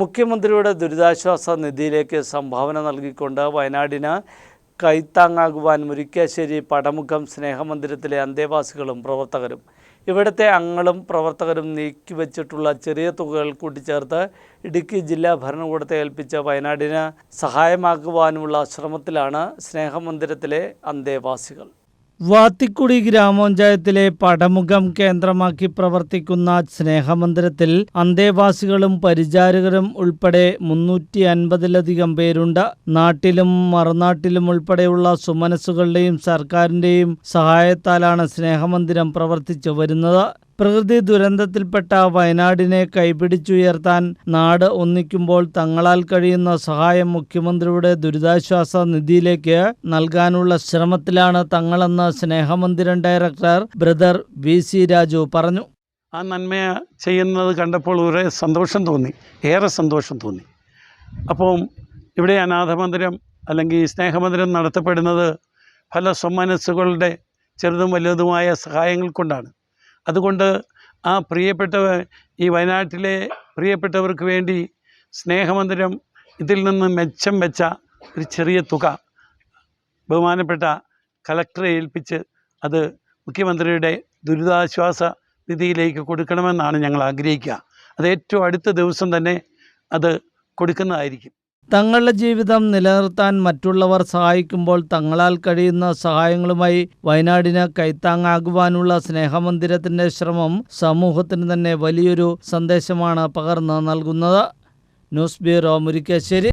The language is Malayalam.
മുഖ്യമന്ത്രിയുടെ ദുരിതാശ്വാസ നിധിയിലേക്ക് സംഭാവന നൽകിക്കൊണ്ട് വയനാടിന് കൈത്താങ്ങാകുവാൻ മുരിക്കാശ്ശേരി പടമുഖം സ്നേഹമന്ദിരത്തിലെ അന്തേവാസികളും പ്രവർത്തകരും. ഇവിടുത്തെ അങ്ങളും പ്രവർത്തകരും നീക്കിവച്ചിട്ടുള്ള ചെറിയ തുകകൾ കൂട്ടിച്ചേർത്ത് ഇടുക്കി ജില്ലാ ഭരണകൂടത്തെ ഏൽപ്പിച്ച വയനാടിന് സഹായമാക്കുവാനുമുള്ള ശ്രമത്തിലാണ് സ്നേഹമന്ദിരത്തിലെ അന്തേവാസികൾ. വാത്തിക്കുടി ഗ്രാമപഞ്ചായത്തിലെ പടമുഖം കേന്ദ്രമാക്കി പ്രവർത്തിക്കുന്ന സ്നേഹമന്ദിരത്തിൽ അന്തേവാസികളും പരിചാരകരും ഉൾപ്പെടെ മുന്നൂറ്റി അൻപതിലധികം പേരുണ്ട്. നാട്ടിലും മറുനാട്ടിലും ഉൾപ്പെടെയുള്ള സുമനസ്സുകളുടെയും സർക്കാരിന്റെയും സഹായത്താലാണ് സ്നേഹമന്ദിരം പ്രവർത്തിച്ചു വരുന്നത്. പ്രകൃതി ദുരന്തത്തിൽപ്പെട്ട വയനാടിനെ കൈപിടിച്ചുയർത്താൻ നാട് ഒന്നിക്കുമ്പോൾ തങ്ങളാൽ കഴിയുന്ന സഹായം മുഖ്യമന്ത്രിയുടെ ദുരിതാശ്വാസ നിധിയിലേക്ക് നൽകാനുള്ള ശ്രമത്തിലാണ് തങ്ങളെന്ന് Snehamandiram director brother V C Raju പറഞ്ഞു. ആ നന്മ ചെയ്യുന്നത് കണ്ടപ്പോൾ ഒരേ സന്തോഷം തോന്നി ഏറെ സന്തോഷം തോന്നി. അപ്പോൾ ഇവിടെ അനാഥമന്ദിരം അല്ലെങ്കിൽ സ്നേഹമന്ദിരം നടത്തപ്പെടുന്നത് പല സ്വമനസ്സുകളുടെ ചെറുതും വലുതുമായ സഹായങ്ങൾ കൊണ്ടാണ്. അതുകൊണ്ട് ആ പ്രിയപ്പെട്ടവർ ഈ വയനാട്ടിലെ പ്രിയപ്പെട്ടവർക്ക് വേണ്ടി സ്നേഹമന്ദിരം ഇതിൽ നിന്ന് മെച്ചം വെച്ച ഒരു ചെറിയ തുക ബഹുമാനപ്പെട്ട കലക്ടറെ ഏൽപ്പിച്ച് അത് മുഖ്യമന്ത്രിയുടെ ദുരിതാശ്വാസ നിധിയിലേക്ക് കൊടുക്കണമെന്നാണ് ഞങ്ങൾ ആഗ്രഹിക്കുക. അത് ഏറ്റവും അടുത്ത ദിവസം തന്നെ അത് കൊടുക്കുന്നതായിരിക്കും. തങ്ങളുടെ ജീവിതം നിലനിർത്താൻ മറ്റുള്ളവർ സഹായിക്കുമ്പോൾ തങ്ങളാൽ കഴിയുന്ന സഹായങ്ങളുമായി വയനാടിന് കൈത്താങ്ങാകുവാനുള്ള സ്നേഹമന്ദിരത്തിന്റെ ശ്രമം സമൂഹത്തിന് തന്നെ വലിയൊരു സന്ദേശമാണ് പകർന്ന് നൽകുന്നത്. News bureau Murikkassery.